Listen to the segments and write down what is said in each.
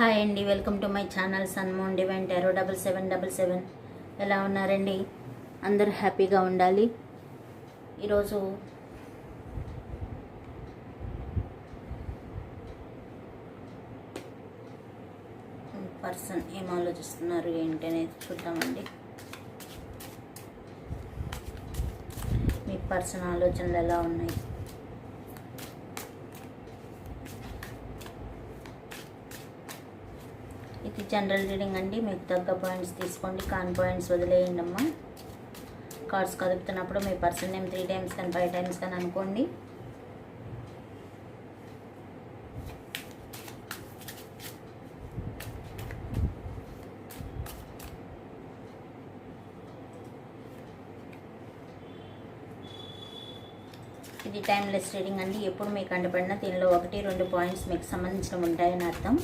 Hi అండి welcome to my channel Sunmoon divine tarot double seven double seven. ఎలా ఉన్నారండి? అందరూ హ్యాపీగా ఉండాలి. ఈరోజు పర్సన్ ఏం ఆలోచిస్తున్నారు ఏంటి అనేది చూద్దామండి. మీ పర్సన్ ఆలోచనలు ఎలా ఉన్నాయి ఇది జనరల్ రీడింగ్ అండి. మీకు తగ్గ పాయింట్స్ తీసుకోండి. కాన్ పాయింట్స్ వదిలేయండి అమ్మా కార్డ్స్ కదుపుతున్నప్పుడు మీ పర్సన్ నేమ్ త్రీ టైమ్స్ కానీ ఫైవ్ టైమ్స్ కానీ అనుకోండి. ఇది టైమ్లెస్ రీడింగ్ అండి. ఎప్పుడు మీకు కంటపడినా దీనిలో ఒకటి రెండు పాయింట్స్ మీకు సంబంధించిన ఉంటాయని అర్థం.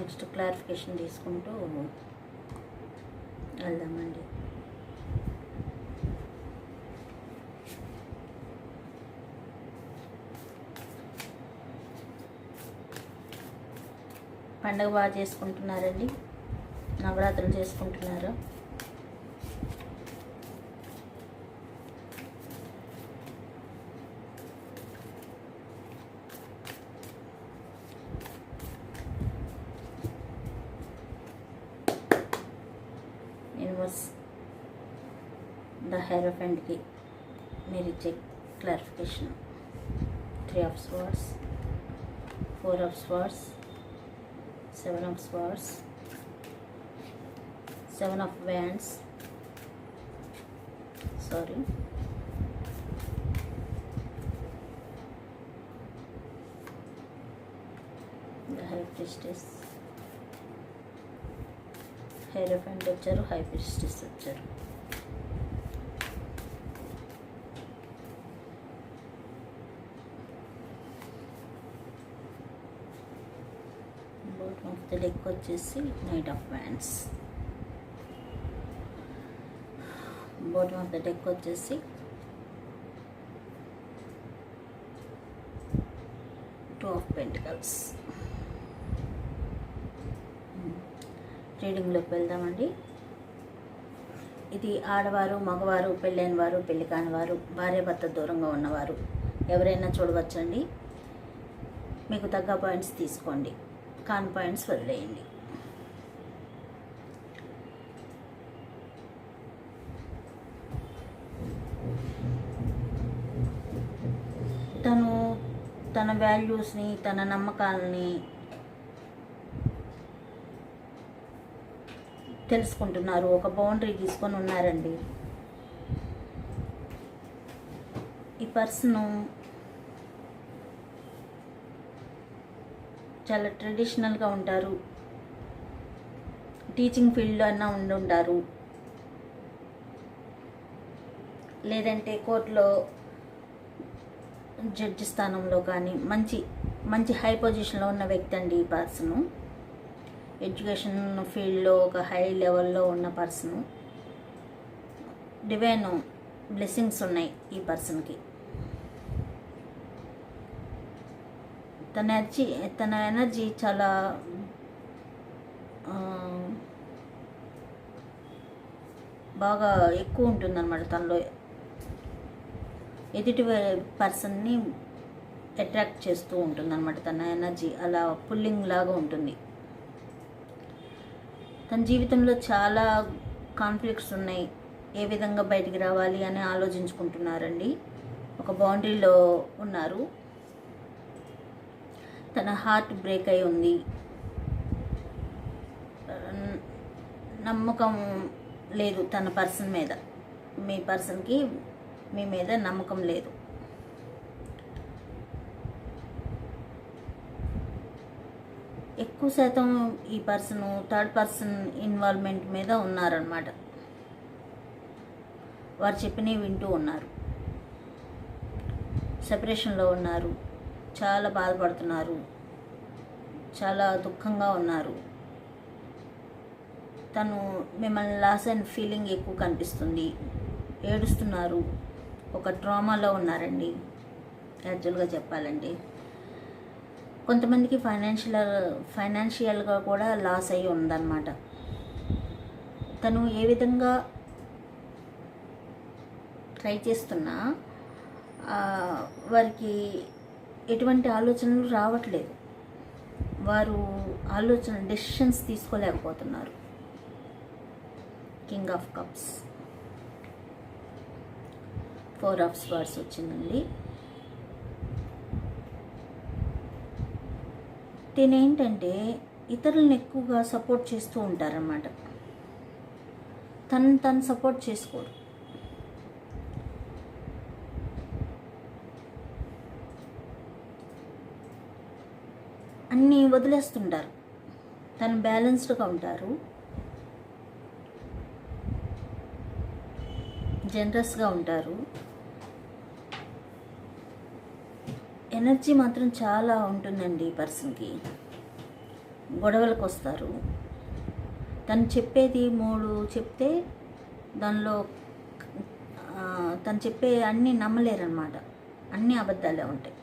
నెక్స్ట్ క్లారిఫికేషన్ తీసుకుంటూ వెళ్దామండి. పండగ బాగా చేసుకుంటున్నారండి? నవరాత్రులు చేసుకుంటున్నారు? was the Hierophant key. Mary check clarification. Three of Swords, Four of Swords, Seven of Swords, Seven of Wands. Sorry. The Hierophant is hierophant వచ్చారు హై వచ్చారు. బాటమ్ ఆఫ్ ద డెక్ వచ్చేసి knight of wands bottom of the deck వచ్చేసి two of pentacles రీడింగ్లోకి వెళ్దామండి. ఇది ఆడవారు మగవారు పెళ్ళైన వారు పెళ్ళి కాని వారు భార్యాభర్త దూరంగా ఉన్నవారు ఎవరైనా చూడవచ్చండి. మీకు తగ్గ పాయింట్స్ తీసుకోండి. కాన్ పాయింట్స్ వదిలేయండి. తను తన వాల్యూస్ని తన నమ్మకాలని తెలుసుకుంటున్నారు. ఒక బౌండరీ తీసుకొని ఉన్నారండి. ఈ పర్సన్ చాలా ట్రెడిషనల్గా ఉంటారు. టీచింగ్ ఫీల్డ్లో అన్నా ఉండి ఉంటారు. లేదంటే కోర్టులో జడ్జి స్థానంలో కానీ మంచి మంచి హై పొజిషన్లో ఉన్న వ్యక్తి అండి ఈ పర్సను. ఎడ్యుకేషన్ ఫీల్డ్లో ఒక హై లెవెల్లో ఉన్న పర్సన్. డివైన్ బ్లెస్సింగ్స్ ఉన్నాయి ఈ పర్సన్కి. తన ఎనర్జీ తన ఎనర్జీ చాలా బాగా ఎక్కువ ఉంటుందన్నమాట తనలో. ఎదుటి పర్సన్ని అట్రాక్ట్ చేస్తూ ఉంటుందన్నమాట తన ఎనర్జీ. అలా పుల్లింగ్ లాగా ఉంటుంది. తన జీవితంలో చాలా కాన్ఫ్లిక్ట్స్ ఉన్నాయి. ఏ విధంగా బయటికి రావాలి అని ఆలోచించుకుంటున్నారండి. ఒక బౌండరీలో ఉన్నారు. తన హార్ట్ బ్రేక్ అయి ఉంది. నమ్మకం లేదు తన పర్సన్ మీద. మీ పర్సన్కి మీ మీద నమ్మకం లేదు. ఎక్కువ శాతం ఈ పర్సన్ థర్డ్ పర్సన్ ఇన్వాల్వ్మెంట్ మీద ఉన్నారనమాట వారు చెప్పినవి వింటూ ఉన్నారు. సెపరేషన్లో ఉన్నారు. చాలా బాధపడుతున్నారు. చాలా దుఃఖంగా ఉన్నారు. తను మిమ్మల్ని లాస్ అండ్ ఫీలింగ్ ఎక్కువ కనిపిస్తుంది. ఏడుస్తున్నారు. ఒక ట్రామాలో ఉన్నారండి. యాక్చువల్గా చెప్పాలంటే. కొంతమందికి ఫైనాన్షియల్ ఫైనాన్షియల్గా కూడా లాస్ అయ్యి ఉందన్నమాట. తను ఏ విధంగా ట్రై చేస్తున్నా వారికి ఎటువంటి ఆలోచనలు రావట్లేదు. వారు ఆలోచన decisions తీసుకోలేకపోతున్నారు. King of cups four of swords వచ్చిందండి. తినేంటంటే ఇతరులను ఎక్కువగా సపోర్ట్ చేస్తూ ఉంటారన్నమాట. తను తను సపోర్ట్ చేసుకోరు అన్నీ వదిలేస్తుంటారు. తను బ్యాలెన్స్డ్గా ఉంటారు. జనరస్గా ఉంటారు. ఎనర్జీ మాత్రం చాలా ఉంటుందండి ఈ పర్సన్కి. గొడవలకు వస్తారు తను చెప్పేది మూడు చెప్తే దానిలో తను చెప్పే అన్నీ నమ్మలేరనమాట అన్నీ అబద్ధాలే ఉంటాయి.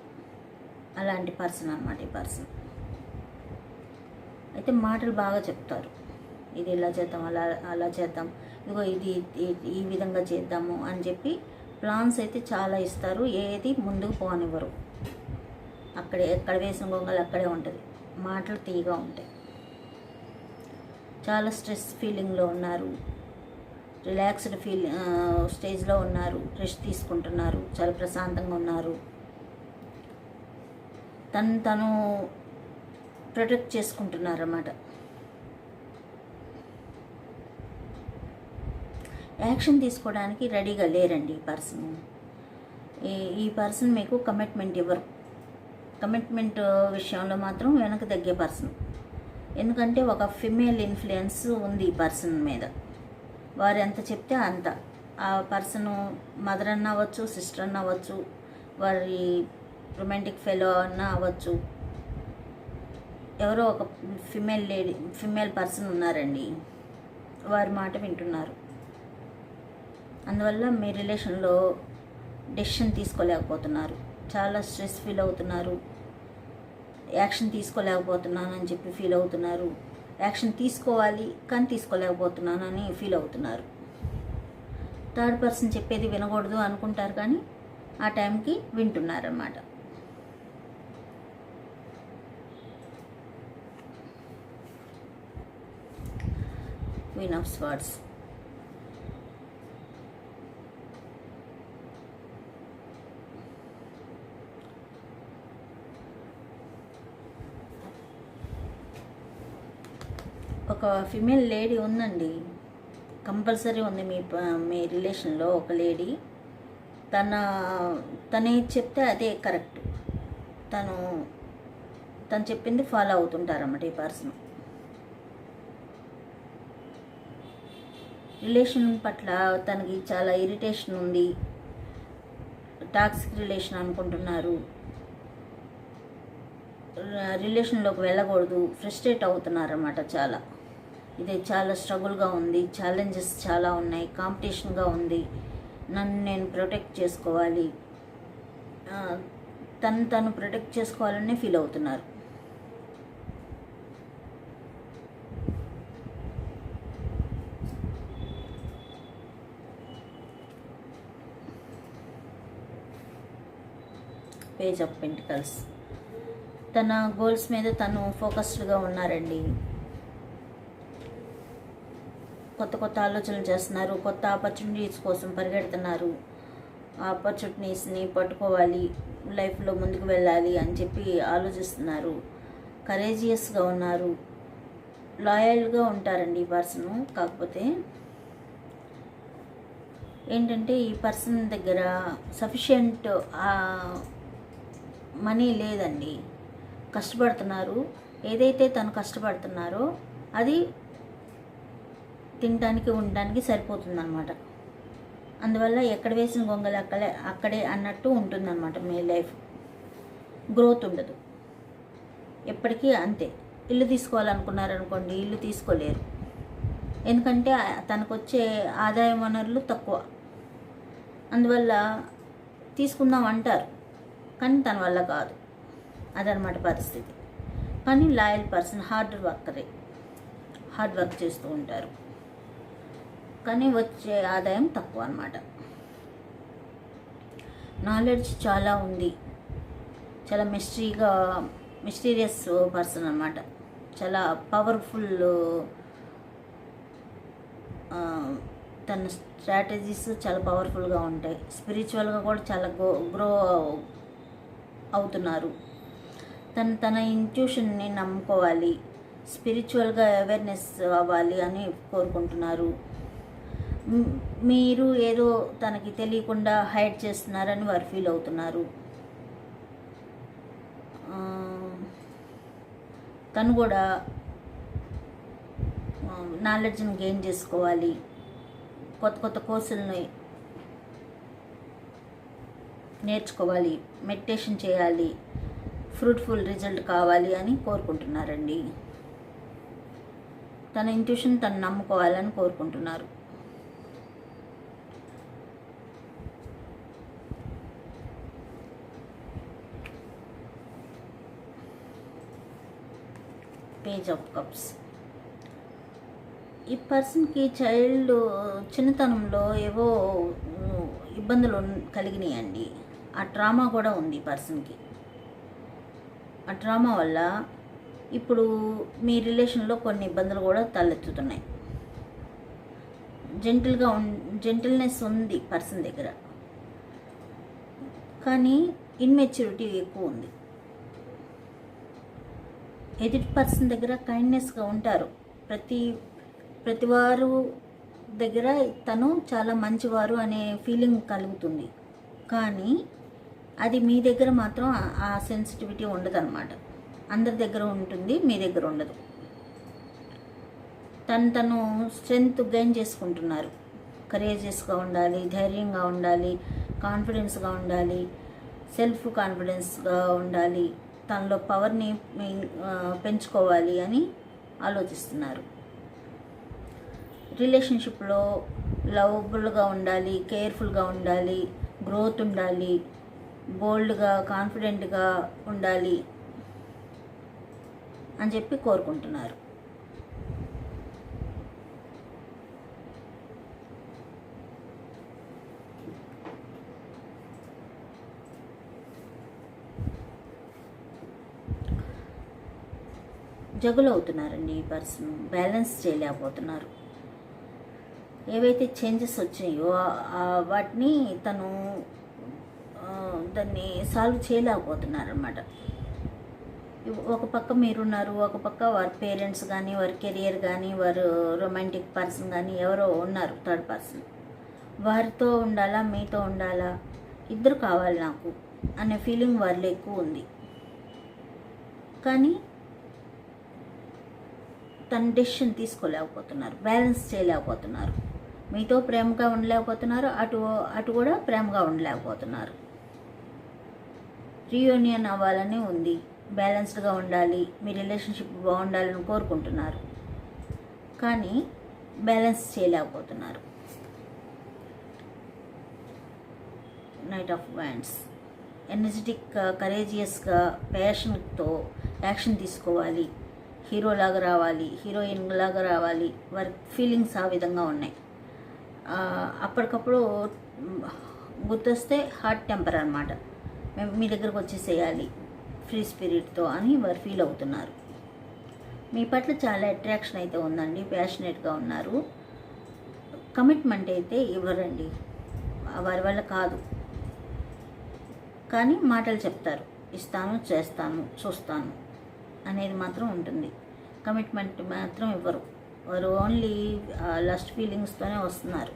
అలాంటి పర్సన్ అనమాట ఈ పర్సన్. అయితే మాటలు బాగా చెప్తారు. ఇది ఇలా చేద్దాం అలా అలా చేద్దాం. ఇదిగో ఇది ఈ- ఈ విధంగా చేద్దాము అని చెప్పి ప్లాన్స్ అయితే చాలా ఇస్తారు. ఏది ముందుకు పోనివ్వరు. అక్కడే ఎక్కడ వేసిన గొంగలు అక్కడే ఉంటుంది. మాటలు తీగా ఉంటాయి. చాలా స్ట్రెస్ ఫీలింగ్లో ఉన్నారు. రిలాక్స్డ్ ఫీల్ స్టేజ్లో ఉన్నారు. రెస్ట్ తీసుకుంటున్నారు. చాలా ప్రశాంతంగా ఉన్నారు. తను తను ప్రొటెక్ట్ చేసుకుంటున్నారు అన్నమాట యాక్షన్ తీసుకోవడానికి రెడీగా లేరండి ఈ పర్సన్ ఈ ఈ పర్సన్ మీకు కమిట్మెంట్ ఇవ్వరు. కమిట్మెంట్ విషయంలో మాత్రం వెనక తగ్గే పర్సన్. ఎందుకంటే ఒక ఫిమేల్ ఇన్ఫ్లుయెన్స్ ఉంది ఈ పర్సన్ మీద. వారు ఎంత చెప్తే అంత. ఆ పర్సన్ మదర్ అన్న అవ్వచ్చు సిస్టర్ అన్న అవ్వచ్చు వారి రొమాంటిక్ ఫెలో అన్న అవ్వచ్చు. ఎవరో ఒక ఫిమేల్ లేడీ ఫిమేల్ పర్సన్ ఉన్నారండి. వారి మాట వింటున్నారు. అందువల్ల మీ రిలేషన్లో డెసిషన్ తీసుకోలేకపోతున్నారు. చాలా స్ట్రెస్ ఫీల్ అవుతున్నారు. యాక్షన్ తీసుకోలేకపోతున్నాను అని చెప్పి ఫీల్ అవుతున్నారు. యాక్షన్ తీసుకోవాలి కానీ తీసుకోలేకపోతున్నానని ఫీల్ అవుతున్నారు. థర్డ్ పర్సన్ చెప్పేది వినకూడదు అనుకుంటారు కానీ ఆ టైంకి వింటున్నారన్నమాట. క్వీన్ ఆఫ్ స్వార్డ్స్ ఒక ఫిమేల్ లేడీ ఉందండి. కంపల్సరీ ఉంది మీ ప- మీ రిలేషన్లో ఒక లేడీ తన తను చెప్తే అదే కరెక్ట్ తను తను చెప్పింది ఫాలో అవుతుంటారన్నమాట ఈ పర్సన్ రిలేషన్ పట్ల తనకి చాలా ఇరిటేషన్ ఉంది. టాక్సిక్ రిలేషన్ అనుకుంటున్నారు. రిలేషన్లోకి వెళ్ళకూడదు. ఫ్రస్ట్రేట్ అవుతున్నారన్నమాట చాలా. ఇది చాలా స్ట్రగుల్గా ఉంది ఛాలెంజెస్ చాలా ఉన్నాయి కాంపిటీషన్గా ఉంది. నన్ను నేను ప్రొటెక్ట్ చేసుకోవాలి. తను తను ప్రొటెక్ట్ చేసుకోవాలని ఫీల్ అవుతున్నారు. పేజ్ ఆఫ్ పెంటికల్స్ తన గోల్స్ మీద తను ఫోకస్డ్గా ఉన్నారండి. కొత్త కొత్త ఆలోచనలు చేస్తున్నారు. కొత్త ఆపర్చునిటీస్ కోసం పరిగెడుతున్నారు. ఆపర్చునిటీస్ని పట్టుకోవాలి. లైఫ్లో ముందుకు వెళ్ళాలి అని చెప్పి ఆలోచిస్తున్నారు. కరేజియస్గా ఉన్నారు. లాయల్గా ఉంటారండి ఈ పర్సన్ కాకపోతే ఏంటంటే ఈ పర్సన్ దగ్గర సఫిషియంట్ మనీ లేదండి. కష్టపడుతున్నారు. ఏదైతే తను కష్టపడుతున్నారో అది తినడానికి ఉండడానికి సరిపోతుందన్నమాట. అందువల్ల ఎక్కడ వేసిన గొంగలు అక్కడే అక్కడే అన్నట్టు ఉంటుందన్నమాట మీ లైఫ్. గ్రోత్ ఉండదు. ఎప్పటికీ అంతే. ఇల్లు తీసుకోవాలనుకున్నారనుకోండి ఇల్లు తీసుకోలేరు. ఎందుకంటే తనకు వచ్చే ఆదాయ వనరులు తక్కువ. అందువల్ల తీసుకుందాం అంటారు. కానీ తన వల్ల కాదు. అదనమాట పరిస్థితి. కానీ లాయల్ పర్సన్ హార్డ్ వర్కరే. హార్డ్ వర్క్ చేస్తూ ఉంటారు. కానీ వచ్చే ఆదాయం తక్కువ అనమాట నాలెడ్జ్ చాలా ఉంది. చాలా మిస్టరీగా మిస్టీరియస్ పర్సన్ అనమాట చాలా పవర్ఫుల్ తన స్ట్రాటజీస్ చాలా పవర్ఫుల్గా ఉంటాయి. స్పిరిచువల్గా కూడా చాలా గో గ్రో అవుతున్నారు. తను తన ఇంట్యూషన్ని నమ్ముకోవాలి. స్పిరిచువల్గా అవేర్నెస్ అవ్వాలి అని కోరుకుంటున్నారు. మీరు ఏదో తనకి తెలియకుండా హైడ్ చేస్తున్నారని వారు ఫీల్ అవుతున్నారు. తను కూడా నాలెడ్జ్ని గెయిన్ చేసుకోవాలి. కొత్త కొత్త కోర్సులని నేర్చుకోవాలి. మెడిటేషన్ చేయాలి. ఫ్రూట్ఫుల్ రిజల్ట్ కావాలి అని కోరుకుంటున్నారండి. తన ఇంట్యూషన్ తను నమ్ముకోవాలని కోరుకుంటున్నారు. పేజ్ ఆఫ్ కప్స్ ఈ పర్సన్కి చైల్డ్ చిన్నతనంలో ఏవో ఇబ్బందులు కలిగినాయండి. ఆ డ్రామా కూడా ఉంది పర్సన్కి ఆ డ్రామా వల్ల ఇప్పుడు మీ రిలేషన్లో కొన్ని ఇబ్బందులు కూడా తలెత్తుతున్నాయి. జెంటిల్గా ఉన్ జెంటిల్నెస్ ఉంది పర్సన్ దగ్గర. కానీ ఇన్మెచ్యూరిటీ ఎక్కువ ఉంది. ఎదుటి పర్సన్ దగ్గర కైండ్నెస్గా ఉంటారు. ప్రతి ప్రతివారు దగ్గర తను చాలా మంచివారు అనే ఫీలింగ్ కలుగుతుంది. కానీ అది మీ దగ్గర మాత్రం ఆ- సెన్సిటివిటీ ఉండదు అనమాట అందరి దగ్గర ఉంటుంది మీ దగ్గర ఉండదు. తను తను స్ట్రెంగ్త్ గెయిన్ చేసుకుంటున్నారు. కరేజియస్గా ఉండాలి ధైర్యంగా ఉండాలి కాన్ఫిడెన్స్గా ఉండాలి సెల్ఫ్ కాన్ఫిడెన్స్గా ఉండాలి. తనలో పవర్ని పెంచుకోవాలి అని ఆలోచిస్తున్నారు. రిలేషన్షిప్లో లవబుల్గా ఉండాలి కేర్ఫుల్గా ఉండాలి గ్రోత్ ఉండాలి బోల్డ్గా కాన్ఫిడెంట్గా ఉండాలి అని చెప్పి కోరుకుంటున్నారు. జగులు అవుతున్నారండి ఈ పర్సన్. బ్యాలెన్స్ చేయలేకపోతున్నారు. ఏవైతే చేంజెస్ వచ్చినాయో వాటిని తను దాన్ని సాల్వ్ చేయలేకపోతున్నారు అనమాట ఒక పక్క మీరున్నారు ఒక పక్క వారి పేరెంట్స్ కానీ వారి కెరియర్ కానీ వారు రొమాంటిక్ పర్సన్ కానీ ఎవరో ఉన్నారు థర్డ్ పర్సన్. వారితో ఉండాలా మీతో ఉండాలా? ఇద్దరు కావాలి నాకు అనే ఫీలింగ్ వారిలో ఎక్కువ ఉంది. కానీ తన డెసిషన్ తీసుకోలేకపోతున్నారు బ్యాలెన్స్ చేయలేకపోతున్నారు. మీతో ప్రేమగా ఉండలేకపోతున్నారు అటు అటు కూడా ప్రేమగా ఉండలేకపోతున్నారు. రీయూనియన్ అవ్వాలని ఉంది బ్యాలెన్స్డ్గా ఉండాలి మీ రిలేషన్షిప్ బాగుండాలని కోరుకుంటున్నారు. కానీ బ్యాలెన్స్ చేయలేకపోతున్నారు. నైట్ ఆఫ్ వ్యాండ్స్ ఎనర్జెటిక్గా కరేజియస్గా ప్యాషన్తో యాక్షన్ తీసుకోవాలి. హీరోలాగా రావాలి హీరోయిన్ లాగా రావాలి వారి ఫీలింగ్స్ ఆ విధంగా ఉన్నాయి. అప్పటికప్పుడు గుర్తొస్తే హార్ట్ టెంపర్ అనమాట మేము మీ దగ్గరకు వచ్చేసేయాలి ఫ్రీ స్పిరిట్తో అని వారు ఫీల్ అవుతున్నారు. మీ పట్ల చాలా అట్రాక్షన్ అయితే ఉందండి ప్యాషనేట్గా ఉన్నారు. కమిట్మెంట్ అయితే ఇవ్వరండి వారి వల్ల కాదు. కానీ మాటలు చెప్తారు ఇస్తాను చేస్తాను చూస్తాను. అనేది మాత్రం ఉంటుంది. కమిట్మెంట్ మాత్రం ఇవ్వరు. వారు ఓన్లీ లస్ట్ ఫీలింగ్స్తోనే వస్తున్నారు.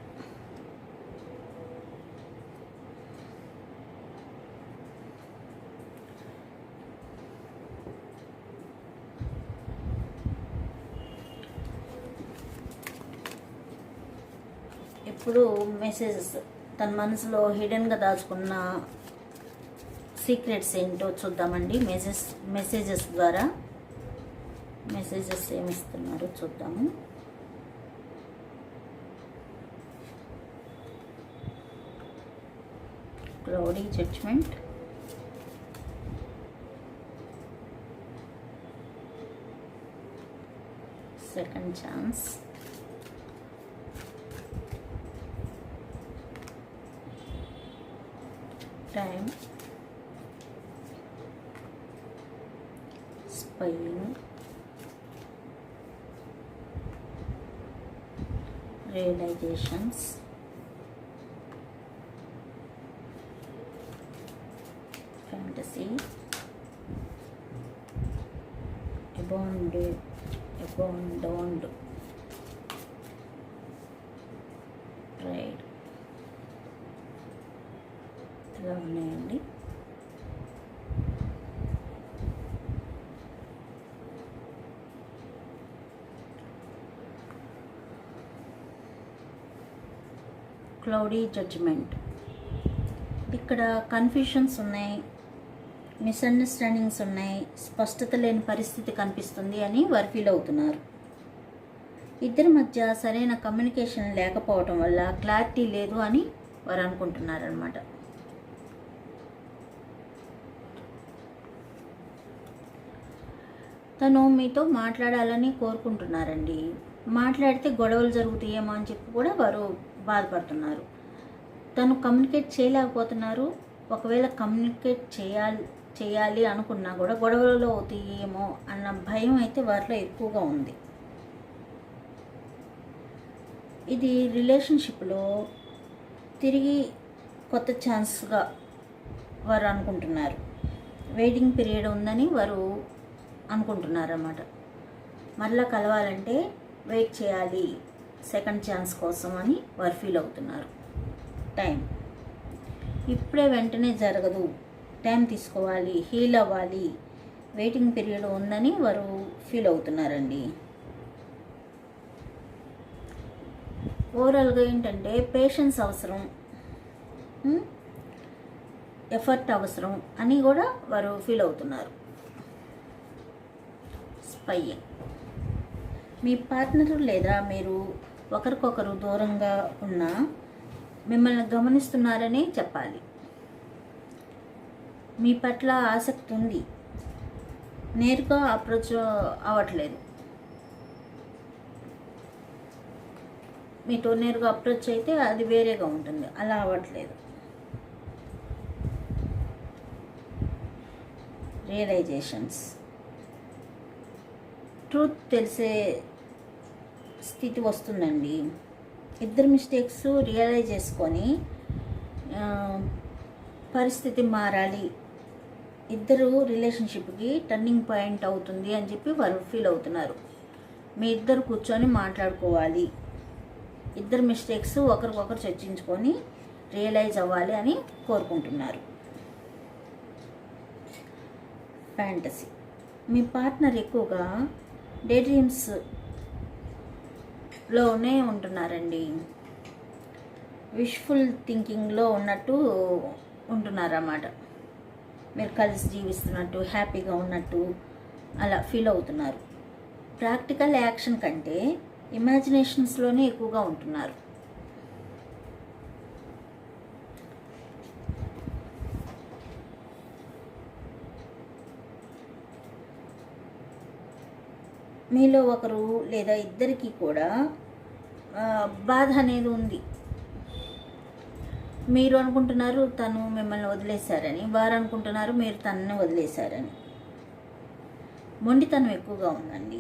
ఇప్పుడు మెసేజెస్ తన మనసులో హిడెన్గా దాచుకున్న సీక్రెట్స్ ఏంటో చూద్దామండి. మెసేజ్ మెసేజెస్ ద్వారా మెసేజెస్ ఏమిస్తున్నారో చూద్దాము cloudy judgement second chance time spine realisations fantasy abound abound pride ఇలా ఉన్నాయండి క్లౌడీ జడ్జిమెంట్ ఇక్కడ కన్ఫ్యూషన్స్ ఉన్నాయి మిస్అండర్స్టాండింగ్స్ ఉన్నాయి స్పష్టత లేని పరిస్థితి కనిపిస్తుంది అని వారు ఫీల్ అవుతున్నారు. ఇద్దరి మధ్య సరైన కమ్యూనికేషన్ లేకపోవటం వల్ల క్లారిటీ లేదు అని వారు అనుకుంటున్నారనమాట తను మీతో మాట్లాడాలని కోరుకుంటున్నారండి. మాట్లాడితే గొడవలు జరుగుతాయేమో అని చెప్పి కూడా వారు బాధపడుతున్నారు. తను కమ్యూనికేట్ చేయలేకపోతున్నారు. ఒకవేళ కమ్యూనికేట్ చేయాలి చేయాలి అనుకున్నా కూడా గొడవలలో అవుతాయేమో అన్న భయం అయితే వారిలో ఎక్కువగా ఉంది. ఇది రిలేషన్షిప్లో తిరిగి కొత్త ఛాన్స్గా వారు అనుకుంటున్నారు. వెయిటింగ్ పీరియడ్ ఉందని వారు అనుకుంటున్నారు అన్నమాట మళ్ళీ కలవాలంటే వెయిట్ చేయాలి. సెకండ్ ఛాన్స్ కోసం అని వారు ఫీల్ అవుతున్నారు. టైం. ఇప్పుడే వెంటనే జరగదు. టైం తీసుకోవాలి హీల్ అవ్వాలి. వెయిటింగ్ పీరియడ్ ఉందని వారు ఫీల్ అవుతున్నారండి. ఓవరాల్గా ఏంటంటే పేషెన్స్ అవసరం. ఎఫర్ట్ అవసరం అని కూడా వారు ఫీల్ అవుతున్నారు. స్పైయింగ్ మీ పార్ట్నర్ లేదా మీరు ఒకరికొకరు దూరంగా ఉన్న మిమ్మల్ని గమనిస్తున్నారనే చెప్పాలి. మీ పట్ల ఆసక్తి ఉంది. నేరుగా అప్రోచ్ అవ్వట్లేదు. మీతో నేరుగా అప్రోచ్ అయితే అది వేరేగా ఉంటుంది. అలా అవ్వట్లేదు. రియలైజేషన్స్. ట్రూత్ తెలిసే స్థితి వస్తుందండి. ఇద్దరు మిస్టేక్స్ రియలైజ్ చేసుకొని పరిస్థితి మారాలి. ఇద్దరు రిలేషన్షిప్కి టర్నింగ్ పాయింట్ అవుతుంది అని చెప్పి వారు ఫీల్ అవుతున్నారు. మీ ఇద్దరు కూర్చొని మాట్లాడుకోవాలి. ఇద్దరు మిస్టేక్స్ ఒకరికొకరు చర్చించుకొని రియలైజ్ అవ్వాలి అని కోరుకుంటున్నారు. ఫ్యాంటసీ మీ పార్ట్నర్ ఎక్కువగా డే డ్రీమ్స్ లోనే ఉంటున్నారండి. విష్ఫుల్ థింకింగ్లో ఉన్నట్టు ఉంటున్నారన్నమాట. మీరు కలిసి జీవిస్తున్నట్టు హ్యాపీగా ఉన్నట్టు అలా ఫీల్ అవుతున్నారు. ప్రాక్టికల్ యాక్షన్ కంటే ఇమాజినేషన్స్లోనే ఎక్కువగా ఉంటున్నారు. మీలో ఒకరు లేదా ఇద్దరికి కూడా బాధ అనేది ఉంది. మీరు అనుకుంటున్నారు తను మిమ్మల్ని వదిలేశారని వారు అనుకుంటున్నారు మీరు తనని వదిలేశారని. మొండితనం ఎక్కువగా ఉందండి.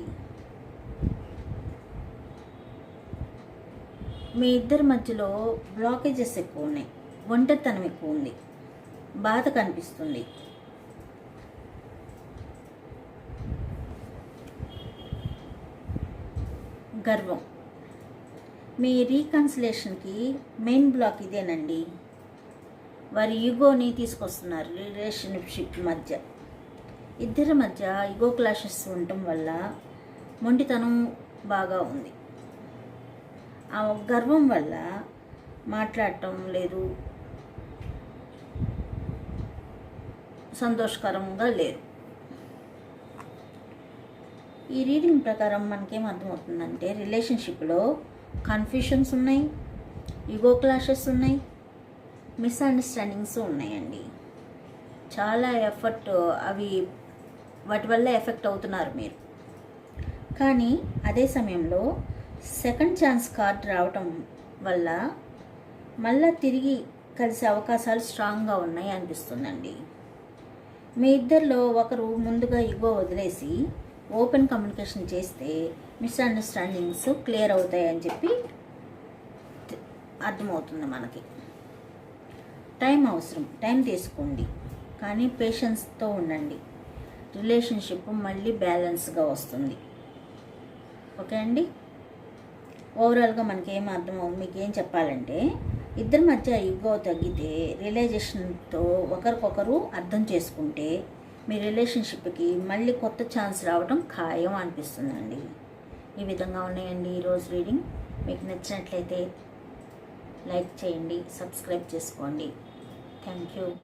మీ ఇద్దరి మధ్యలో బ్లాకేజెస్ ఎక్కువ ఉన్నాయి. ఒంటరితనం ఎక్కువ ఉంది. బాధ కనిపిస్తుంది. గర్వం. మీ రీకన్సిలేషన్కి మెయిన్ బ్లాక్ ఇదేనండి. వారి ఈగోని తీసుకొస్తున్నారు రిలేషన్షిప్ మధ్య. ఇద్దరి మధ్య ఈగో క్లాషెస్ ఉండటం వల్ల మొండితనం బాగా ఉంది. ఆ గర్వం వల్ల మాట్లాడటం లేదు. సంతోషకరంగా లేరు ఈ రీడింగ్ ప్రకారం మనకేం అర్థమవుతుందంటే రిలేషన్షిప్లో కన్ఫ్యూషన్స్ ఉన్నాయి ఈగో క్లాషెస్ ఉన్నాయి మిస్అండర్స్టాండింగ్స్ ఉన్నాయండి. చాలా ఎఫర్ట్ అవి వాటి వల్ల ఎఫెక్ట్ అవుతున్నారు మీరు. కానీ అదే సమయంలో సెకండ్ ఛాన్స్ కార్డ్ రావటం వల్ల మళ్ళా తిరిగి కలిసే అవకాశాలు స్ట్రాంగ్గా ఉన్నాయి అనిపిస్తుందండి. మీ ఇద్దరిలో ఒకరు ముందుగా ఇగో వదిలేసి ఓపెన్ కమ్యూనికేషన్ చేస్తే మిస్అండర్స్టాండింగ్స్ క్లియర్ అవుతాయని చెప్పి అర్థమవుతుంది మనకి. టైం అవసరం టైం తీసుకోండి. కానీ పేషెన్స్తో ఉండండి. రిలేషన్షిప్ మళ్ళీ బ్యాలెన్స్గా వస్తుంది. ఓకే అండి? ఓవరాల్గా మనకి ఏం అర్థం మీకు ఏం చెప్పాలంటే ఇద్దరి మధ్య ఈగో తగ్గితే రియలైజేషన్తో ఒకరికొకరు అర్థం చేసుకుంటే మీ రిలేషన్షిప్కి మళ్ళీ కొత్త ఛాన్స్ రావడం ఖాయం అనిపిస్తుందండి. ఈ విధంగా ఉన్నాయండి ఈరోజు రీడింగ్. మీకు నచ్చినట్లయితే లైక్ చేయండి సబ్స్క్రైబ్ చేసుకోండి. Thank you.